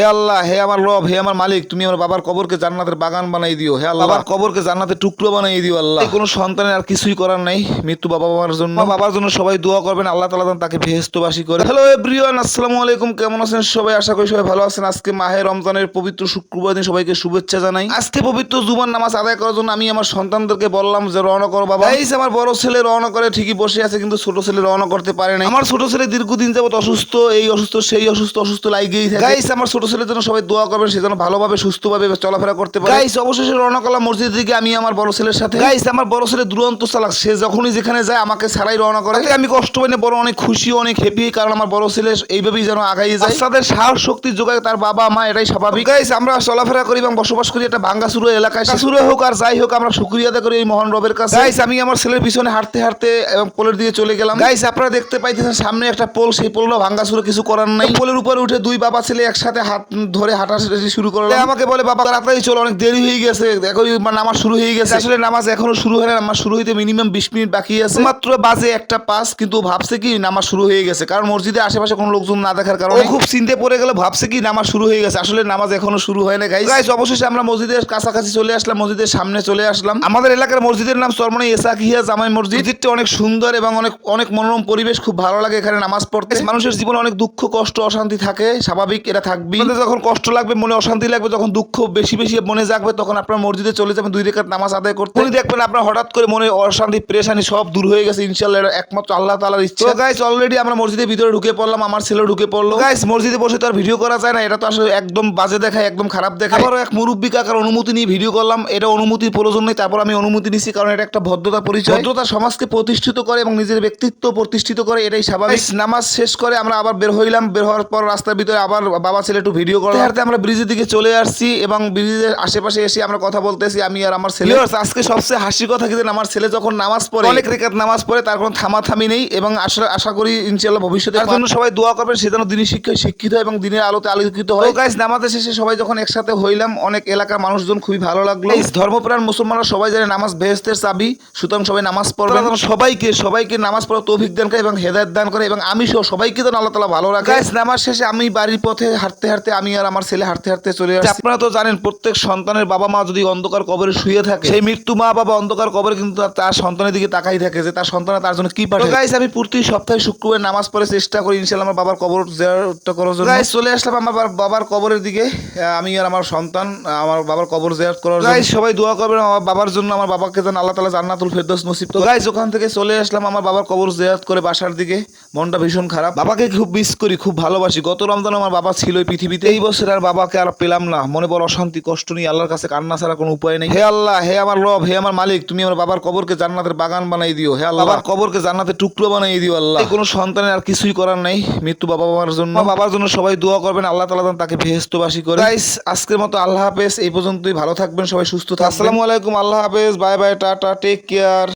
হে আল্লাহ হে আমার রব হে আমার মালিক তুমি আমার বাবার কবরকে জান্নাতের বাগান বানাই দিও। হে আল্লাহ বাবার কবরকে জান্নাতের টুকরো বানাই দিও আল্লাহ। কোনো সন্তানের আর কিছুই করার নাই মৃত্যু বাবা মার জন্য। বাবার জন্য সবাই দোয়া করবেন আল্লাহ তালা তাকে ভেস্তবাসী করে। হ্যালো এভরিওয়ান আসসালামু আলাইকুম কেমন আছেন সবাই? আশা করি সবাই ভালো আছেন। আজকে মাহে রমজানের পবিত্র শুক্রবার দিন সবাইকে শুভেচ্ছা জানাই। আজকে পবিত্র জুমার নামাজ আদায় করার জন্য আমি আমার সন্তানদেরকে বললাম যে রওনা করো বাবা। এই আমার বড় ছেলে রওনা করে ঠিকই বসে আছে কিন্তু ছোট ছেলে রওনা করতে পারে না আমার ছোট ছেলে দীর্ঘদিন যাবত অসুস্থ এই অসুস্থ সেই অসুস্থ অসুস্থ লাগেই থাকে। আমার ছোট ছেলের জন্য সবাই দোয়া করবেন সে যেন ভালোভাবে সুস্থভাবে চলাফেরা করতে পারে। গাইস অবশেষে রওনা করলাম মসজিদের দিকে আমি আমার বড় ছেলের সাথে গাইস আমার বড় ছেলে দুরন্ত চালাক। সে যখনই যেখানে যায় আমাকে ছাড়াই রওনা করে। আমি কষ্ট পাই না বড় অনেক খুশি অনেক হ্যাপি কারণ আমার বড় ছেলে এইভাবেই যেন আগাই যায়। তাদের সাহস শক্তি যোগায় তার বাবা মা এটাই স্বাভাবিক। গাইস আমরা চলাফেরা করি এবং বসবাস করি একটা ভাঙ্গাসুরো এলাকায়। সুরে হোক আর যাই হোক আমরা শুক্রিয়া করি এই মহান রবের কাছে। গাইস আমি আমার ছেলের পিছনে হাঁটতে হাঁটতে এবং পোলের দিকে চলে গেলাম। গাইস আপনারা দেখতে পাইতেছেন সামনে একটা পোল সেই পোলটা ভাঙ্গাসুরো কিছু করার নাই। পোলের উপরে উঠে দুই বাবা ছেলে একসাথে হাত ধরে হাঁটা শুরু করল আমাকে বলে বাবা তাড়াতাড়ি চলো অনেক দেরি হয়ে গেছে। দেখো মানে নামাজ শুরু হয়ে গেছে। আসলে নামাজ এখনও শুরু হয় না নামাজ শুরু হইতে মিনিমাম বিশ মিনিট বাকি আছে। মাত্র বাজে একটা পাস কিন্তু ভাবছে কি নামাজ শুরু হয়ে গেছে। কারণ মসজিদে আশেপাশে কোনো লোকজন না দেখার কারণে খুব চিন্তে পড়ে গেল ভাবছে কি নামাজ শুরু হয়ে গেছে। আসলে নামাজ এখনও শুরু হয় না গাইস অবশেষে আমরা মসজিদের কাছাকাছি চলে আসলাম মসজিদের সামনে চলে আসলাম। আমাদের এলাকার মসজিদের নাম চরমনে এসাকিয়া জামাই মসজিদ। মসজিদটা অনেক সুন্দর এবং অনেক অনেক মনোরম পরিবেশ খুব ভালো লাগে এখানে নামাজ পড়তে। মানুষের জীবনে অনেক দুঃখ কষ্ট অশান্তি থাকে স্বাভাবিক এটা থাকবে যখন কষ্ট লাগবে মনে অশান্তি লাগবে যখন দুঃখ বেশি বেশি মনে জাগবে তখন আপনার মসজিদে চলে যাবেন দুই রেখাত নামাজ আদায় করতে। উনি দেখবেন আপনার হঠাৎ করে মনে অশান্তি প্রেশানি সব দূর হয়ে গেছে ইনশাল্লাহ একমাত্র আল্লাহ তালার ইচ্ছা। গাইস অলরেডি আমরা মসজিদের ভিতরে ঢুকে পড়লাম আমার ছেলে ঢুকে পড়ল। গাইস মসজিদে বসে তো আর ভিডিও করা যায় না এটা তো আসলে একদম বাজে দেখায় একদম খারাপ দেখায়। আবার এক মুরব্বী কাকার অনুমতি নিয়ে ভিডিও করলাম এটা অনুমতির প্রয়োজন নেই তারপর আমি অনুমতি নিছি কারণ এটা একটা ভদ্রতা পরিচয়। ভদ্রতা সমাজকে প্রতিষ্ঠিত করে এবং নিজের ব্যক্তিত্ব প্রতিষ্ঠিত করে এটাই স্বাভাবিক। নামাজ শেষ করে আমরা আবার বের হইলাম বের হওয়ার পর রাস্তার ভিতরে আবার বাবা ছেলে একটু ভিডিও করলাম হাঁটতে আমরা ব্রিজের দিকে চলে আসছি এবং ব্রিজের আশেপাশে এসে আমরা কথা বলতেছি। আমি আর আমার ছেলে আজকে সবচেয়ে হাসি কথা কি আমার ছেলে যখন নামাজ পড়ে অনেক রেখাত নামাজ পড়ে তার কোনো থামাথামি নেই এবং আশা আশা করি ইনশাআল্লাহ ভবিষ্যতে তার জন্য সবাই দোয়া করবেন সে যেন দিনী শিক্ষায় শিক্ষিত এবং দিনের আলোতে আলোকিত হয়। গাইজ নামাজের শেষে সবাই যখন একসাথে হইলাম অনেক এলাকার মানুষজন খুবই ভালো লাগল। এই ধর্মপ্রাণ মুসলমানরা সবাই জানে নামাজ বেহেস্তের চাবি সুতরাং সবাই নামাজ পড়বে এবং সবাইকে সবাইকে নামাজ পড়ার তৌফিক দান করে এবং হেদায়ত দান করে এবং আমি সহ সবাইকে যেন আল্লাহ তালা ভালো রাখে। নামাজ শেষে আমি বাড়ির পথে হাঁটতে হাঁটতে আমি আর আমার ছেলে হাঁটতে হাঁটতে চলে আসছি। আপনারা তো জানেন প্রত্যেক সন্তানের বাবা মা যদি অন্ধকার কবরে শুয়ে থাকে সেই মৃত্যু মা বাবা অন্ধকার কবরে কিন্তু তার- সন্তানের দিকে তাকাই থাকে যে তার সন্তান তার জন্য কি পাঠায় গাইস আমি প্রতি সপ্তাহে শুক্রবার নামাজ পড়ে চেষ্টা করি ইনশাআল্লাহ আমার বাবার কবর জিয়ারতটা করার জন্য। গাইস চলে আসলাম আমার বাবার- কবরের দিকে। আমি আর আমার সন্তান আমার বাবার কবর জিয়ারত করার জন্য। গাইস সবাই দোয়া করবেন আমার বাবার জন্য আমার বাবাকে যেন আল্লাহ তাআলা জান্নাতুল ফেরদৌস নসিব তো গাইস ওখান থেকে চলে আসলাম আমার বাবার কবর জিয়ারত করে বাসার দিকে। মনটা ভীষণ খারাপ। বাবাকে খুব মিস করি খুব ভালোবাসি। গত রমজান আমার বাবা ছিল এই পৃথিবীতে? এই বছর আর বাবাকে আর পেলাম না। মনে বড় অশান্তি কষ্ট নিয়ে আল্লাহর কাছে কান্না ছাড়া কোনো উপায় নেই। হে আল্লাহ হে আমার রব হে আমার মালিক তুমি আমার বাবার কবরকে জান্নাতের বাগান বানাই দিও। হে আল্লাহ। বাবার কবরকে জান্নাতের টুকরো বানাই দিও আল্লাহ। কোনো সন্তানের আর কিছুই করার নাই। মৃত্যু বাবা মার জন্য। বাবার জন্য সবাই দোয়া করবেন আল্লাহ যেন তাকে ভেস্তবাসী করে। গাইস আজকের মতো আল্লাহ হাফেজ। এই পর্যন্তই। ভালো থাকবেন সবাই সুস্থ থাকবেন। আসসালামু আলাইকুম আল্লাহ হাফেজ। Bye bye tata take care